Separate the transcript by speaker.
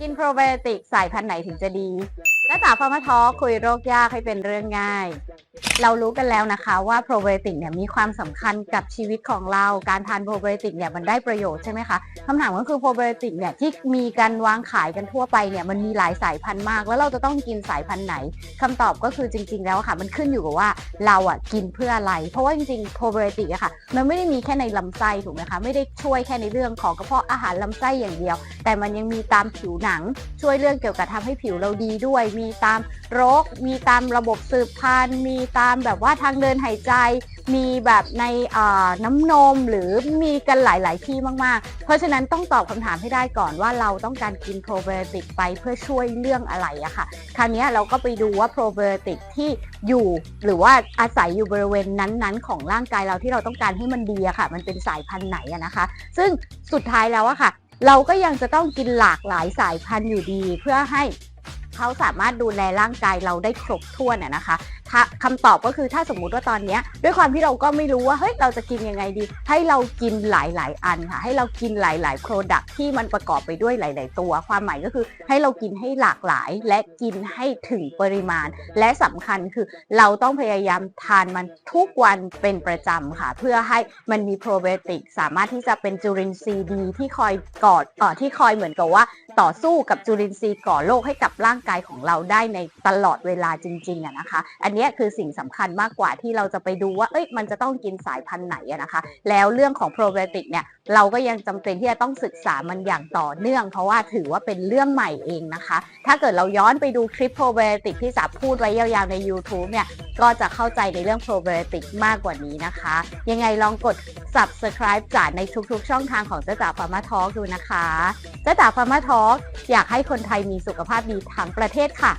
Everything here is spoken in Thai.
Speaker 1: กินโปรไบโอติกสายพันธุ์ไหนถึงจะดี และจากพามาทอคุยโรคยากให้เป็นเรื่องง่าย เรารู้กันแล้วนะคะว่าโปรไบโอติกเนี่ยมีความสำคัญกับชีวิตของเรา การทานโปรไบโอติกเนี่ยมันได้ประโยชน์ใช่ไหมคะคำถามก็คือโปรไบโอติกเนี่ยที่มีการวางขายกันทั่วไปเนี่ยมันมีหลายสายพันธุ์มาก แล้วเราจะต้องกินสายพันธุ์ไหนคำตอบก็คือจริง ๆ แล้วค่ะ มันขึ้นอยู่กับว่าเราอะกินเพื่ออะไร เพราะว่าจริงๆโปรไบโอติกอะค่ะมันไม่ได้มีแค่ในลำไส้ถูกไหมคะไม่ได้ช่วยแค่ในเรื่องของกระเพาะอาหารลำไส้อย่างเดียว แต่มันยังมีตามผิวหนังช่วยเรื่องเกี่ยวกับทำให้ผิวเราดีด้วยมีตามโรค มีตามระบบสืบพันธุ์ มีตามแบบว่าทางเดินหายใจ มีแบบในอ่อน้ำนมหรือมีกันหลาย ๆ ที่มาก ๆ เพราะฉะนั้นต้องตอบคำถามให้ได้ก่อนว่าเราต้องการกินโปรไบโอติกไปเพื่อช่วยเรื่องอะไรอะค่ะ คราวนี้เราก็ไปดูว่าโปรไบโอติกที่อยู่หรือว่าอาศัยอยู่บริเวณนั้น ๆ ของร่างกายเราที่เราต้องการให้มันดีอะค่ะ มันเป็นสายพันธุ์ไหนอะนะคะ ซึ่งสุดท้ายแล้วอะค่ะ เราก็ยังจะต้องกินหลากหลายสายพันธุ์อยู่ดีเพื่อให้ เขาสามารถดูแลร่างกายเราได้ครบถ้วนอะนะคะถ้าคำตอบก็คือถ้าสมมุติว่าตอนนี้ด้วยความที่เราก็ไม่รู้ว่าเฮ้ยเราจะกินยังไงดี ให้เรากินหลาย ๆ อันค่ะ ให้เรากินหลายๆ Product ที่มันประกอบไปด้วยหลาย ๆ ตัว ความหมายก็คือให้เรากินให้หลากหลาย และกินให้ถึงปริมาณ และสำคัญคือเราต้องพยายามทานมันทุกวันเป็นประจำค่ะ เพื่อให้มันมีโปรไบโอติกสามารถที่จะเป็นจุลินทรีย์ดีที่คอยกอดเอ่อที่คอยเหมือนกับว่า ต่อสู้กับจุลินทรีย์ก่อโรคให้กับร่างกายของเราได้ในตลอดเวลาจริงๆอะนะคะ อันนี้คือสิ่งสำคัญมากกว่าที่เราจะไปดูว่าเอ้ยมันจะต้องกินสายพันธุ์ไหนอะนะคะ แล้วเรื่องของโปรไบโอติกเนี่ยเราก็ยังจำเป็นที่จะต้องศึกษามันอย่างต่อเนื่อง เพราะว่าถือว่าเป็นเรื่องใหม่เองนะคะ ถ้าเกิดเราย้อนไปดูคลิปโปรไบโอติกที่สาพูดไว้ยาวๆใน YouTube เนี่ย ก็จะเข้าใจในเรื่องโปรไบโอติกมากกว่านี้นะคะ ยังไงลองกด subscribe จ่าในทุกๆ ช่องทางของเจ้าจ๋าฟาร์มาทอดูนะคะเจ้าจ๋าฟาร์มาทออยากให้คนไทยมีสุขภาพดีทั้งประเทศค่ะ